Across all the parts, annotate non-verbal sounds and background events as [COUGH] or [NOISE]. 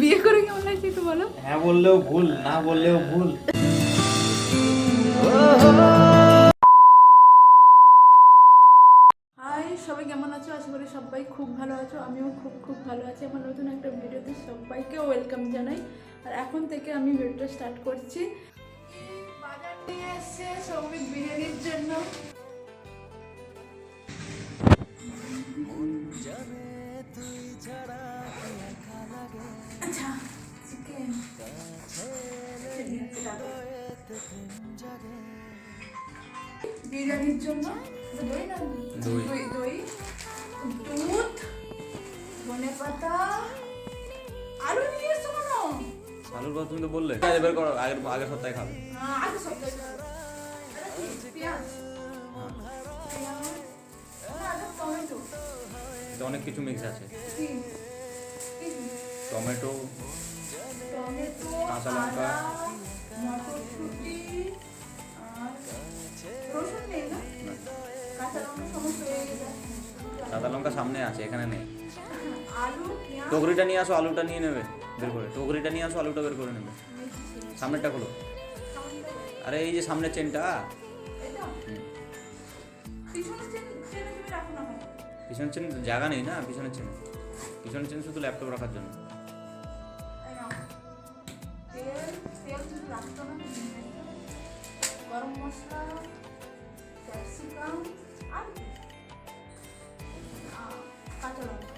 বিয়ে করে কেমন লাগছে একটু বলো? হ্যাঁ বললেও ভুল না বললেও ভুল। হাই সবাই কেমন আছো? আশা করি সবাই খুব ভালো আছো। আমিও খুব খুব ভালো আছি। আমার নতুন একটা ভিডিওতে সবাইকে ওয়েলকাম জানাই। আর এখন থেকে আমি ভিডিওটা স্টার্ট করছি। বাজার নিয়ে এসছে সৌমিক বিরিয়ানির জন্য। আচ্ছা বিরিয়ানির জন্য দই না দই। দই দই দুধ ধনে পাতা আলু নিয়ে এসছো কেন আলুর কথা তুমি তো বললে কাজে বের করো আগের আগের সপ্তাহে খাবে আহ, আগে সপ্তাহে পেঁয়াজ টমেটো অনেক কিছু মিক্স আছে? টমেটো টমেটো কাঁচা লঙ্কা। মটরশুঁটি আর রসুন নেই না? কাঁচা লঙ্কা সমস্ত হয়ে সাদা লঙ্কা সামনে আছে এখানে নেই। আলু টগরিটা নিয়ে আসো আলুটা নিয়ে নেবে বের করে। টগরিটা নিয়ে আসো আলুটা বের করে নেবে। সামনেরটা খোলো। আরে এই যে সামনের চেনটা। হয়। পিছনের চেন জায়গা নেই না পিছনের চেন। পিছনের চেন শুধু ল্যাপটপ রাখার জন্য। মশলা ক্যাপসিকাম আর কাঁচা লঙ্কা।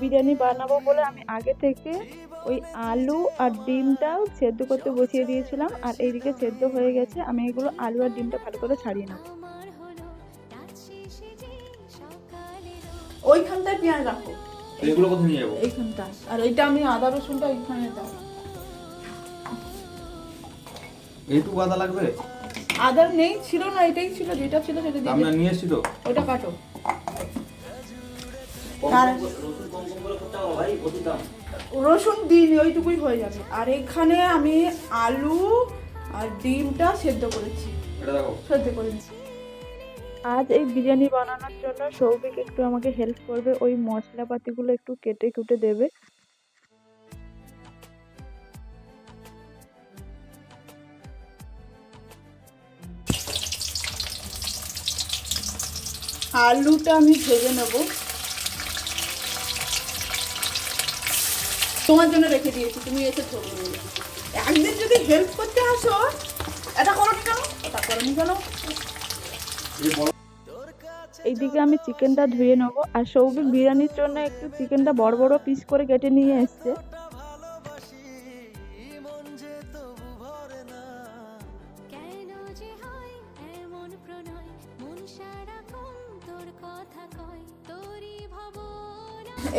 বিরিয়ানি বানাবো বলে আমি আগে থেকে ওই আলু আর ডিমটাও সেদ্ধ করতে বসিয়ে দিয়েছিলাম আর এইদিকে সেদ্ধ হয়ে গেছে আমি এগুলো আলু আর ডিমটা ভালো করে ছাড়িয়ে নেব। ওইখানটায় পেঁয়াজ রাখো। এগুলো কোথায় নিয়ে যাব? এইখানটা। আর এইটা আমি আদা রসুনটা এইখানে দাও। এইটুকু আদা লাগবে? আদার নেই ছিল না এটাই ছিল যেটা ছিল সেটা দিয়ে আমরা দিই। নিয়ে এসছি তো। ওটা কাটো। রসুন দিইনি ওইটুকুই হয়ে যাবে। আর এখানে আমি আলু আর ডিমটা সেদ্ধ করেছি। সেদ্ধ করেছি। আজ এই বিরিয়ানি বানানোর জন্য সৌভিক একটু আমাকে হেল্প করবে ওই মশলাপাতিগুলো একটু কেটে কুটে দেবে। আলুটা আমি ভেজে নেব। তোমার জন্য রেখে দিয়েছি তুমি এসে একদিন যদি হেল্প করতে আসো এটা করো কেন? এটা করো কেন? এইদিকে আমি চিকেনটা ধুয়ে নেব। আর সৌভিক বিরিয়ানির জন্য একটু চিকেনটা বড় বড় পিস করে কেটে নিয়ে এসছে।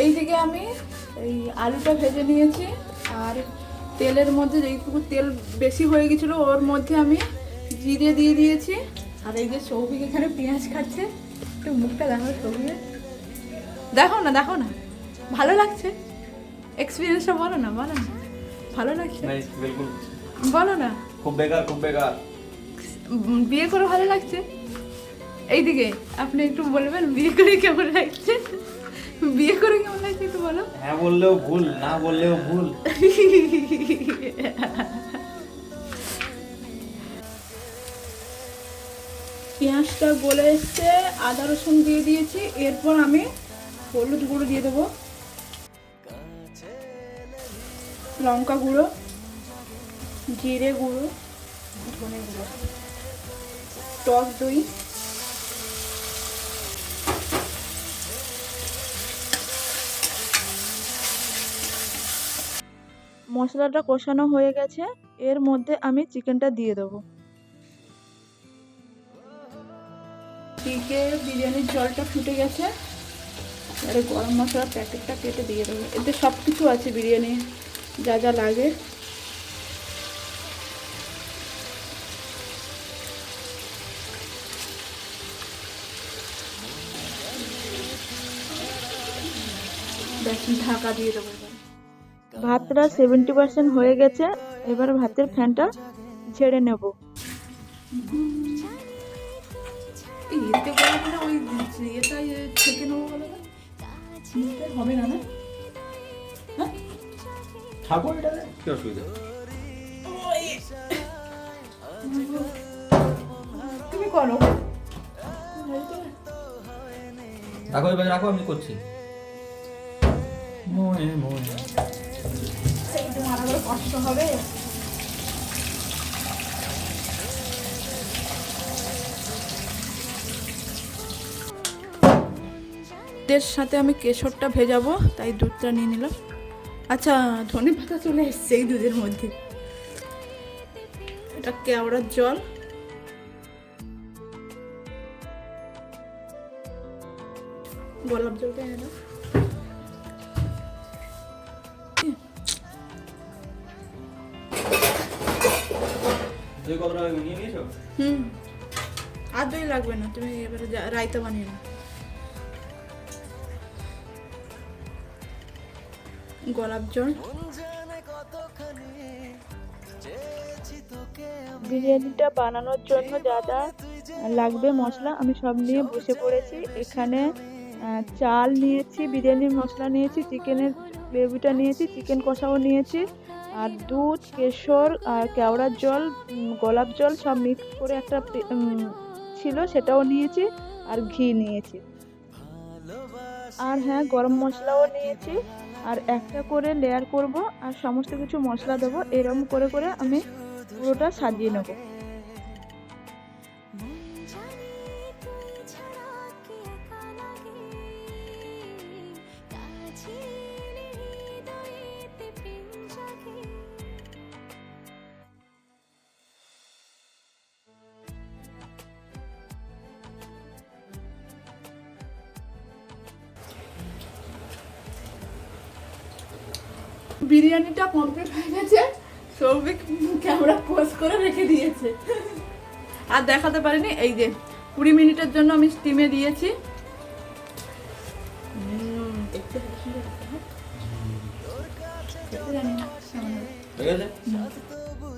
এইদিকে আমি এই আলুটা ভেজে নিয়েছি আর তেলের মধ্যে যেইটুকু তেল বেশি হয়ে গেছিল ওর মধ্যে আমি জিরে দিয়ে দিয়েছি। আর এই যে সৌভিক এখানে পেঁয়াজ খাচ্ছে একটু মুখটা দেখো ছবি দেখো না দেখো না। ভালো লাগছে। এক্সপিরিয়েন্সটা বলো না বলো না। ভালো লাগছে? বলো না। খুব বেকার খুব বেকার। বিয়ে করে ভালো লাগছে? এইদিকে আপনি একটু বলবেন বিয়ে করে কেমন লাগছে? বিয়ে করে কেমন লাগছে একটু বলো। হ্যাঁ বললেও ভুল না বললেও ভুল। [LAUGHS] পেঁয়াজটা গলে এসছে, আদা রসুন দিয়ে দিয়েছি, এরপর আমি হলুদ গুঁড়ো দিয়ে দেবো। লঙ্কা গুঁড়ো, জিরে গুঁড়ো, ধনে গুঁড়ো, টক দই। মশলাটা কষানো হয়ে গেছে, এর মধ্যে আমি চিকেনটা দিয়ে দেবো। দিকে বিরিয়ানির জলটা ফুটে গেছে। এবারে গরম মশলার প্যাকেটটা কেটে দিয়ে দেবো। এতে সব কিছু আছে বিরিয়ানি, যা যা লাগে। ঢাকা দিয়ে দেবো ভাতটা সেভেন্টি পার্সেন্ট হয়ে গেছে। এবার ভাতের ফ্যানটা ছেড়ে নেব। এই এতে করে না ওই এটা ছেঁকে নেব বলে না? হবে না না? হ্যাঁ? ঠাকুর এটা কি অসুবিধা? তুমি করো। রাখো এবার রাখো আমি করছি। মনে মনে কষ্ট হবে। এর সাথে আমি কেশরটা ভেজাবো তাই দুধটা নিয়ে নিলাম। আচ্ছা ধনে পাতা চলে এসছে এই দুধের মধ্যে। এটা কেওড়ার জল। গোলাপ জলটা এনে দাও। হুম। আর দই লাগবে না তুমি এবারে রায়তা বানিয়ে নাও। গোলাপ জল বিরিয়ানিটা বানানোর জন্য যা যা লাগবে মশলা, আমি সব নিয়ে বসে পড়েছি। এখানে চাল নিয়েছি, বিরিয়ানির মশলা নিয়েছি, চিকেনের গ্রেভিটা নিয়েছি, চিকেন কষাও নিয়েছি। আর দুধ, কেশর, আর কেওড়ার জল গোলাপ জল সব মিক্স করে একটা ছিল, সেটাও নিয়েছি, আর ঘি নিয়েছি। আর হ্যাঁ গরম মশলাও নিয়েছি। আর একটা করে লেয়ার করব আর সমস্ত কিছু মশলা দেবো এরকম করে করে আমি পুরোটা সাজিয়ে নেব। বিরিয়ানিটা কমপ্লিট হয়ে গেছে। সৌভিক ক্যামেরা পোজ করে রেখে দিয়েছে। আর দেখাতে পারিনি এই যে কুড়ি মিনিটের জন্য আমি স্টিমে দিয়েছি।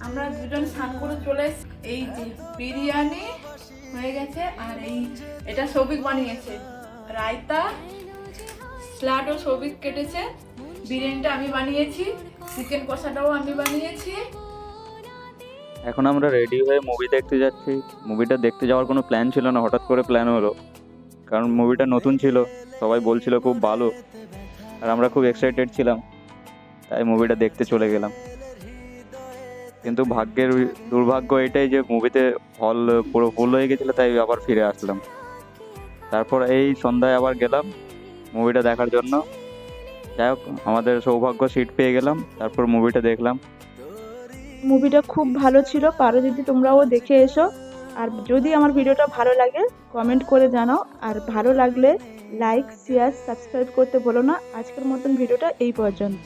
আমরা দুজন স্নান করে চলে। এই যে বিরিয়ানি হয়ে গেছে আর এই এটা সৌভিক বানিয়েছে। রায়তা স্লাডও সৌভিক কেটেছে। বিরিয়ানিটা আমি বানিয়েছি, চিকেন কষাটাও আমি বানিয়েছি। এখন আমরা রেডি হয়ে মুভি দেখতে যাচ্ছি। মুভিটা দেখতে যাওয়ার কোনো প্ল্যান ছিল না, হঠাৎ করে প্ল্যান হলো। কারণ মুভিটা নতুন ছিল, সবাই বলছিল খুব ভালো, আর আমরা খুব এক্সাইটেড ছিলাম। তাই মুভিটা দেখতে চলে গেলাম। কিন্তু ভাগ্যের দুর্ভাগ্য এটাই যে মুভিতে হল পুরো ফুল হয়ে গেছিল, তাই আবার ফিরে আসলাম। তারপর এই সন্ধ্যায় আবার গেলাম মুভিটা দেখার জন্য। যাই হোক, আমাদের সৌভাগ্য সিট পেয়ে গেলাম, তারপর মুভিটা দেখলাম। মুভিটা খুব ভালো ছিল, পারো যদি তোমরাও দেখে এসো। আর যদি আমার ভিডিওটা ভালো লাগে কমেন্ট করে জানাও। আর ভালো লাগলে লাইক শেয়ার সাবস্ক্রাইব করতে বলো না। আজকের মতন ভিডিওটা এই পর্যন্ত।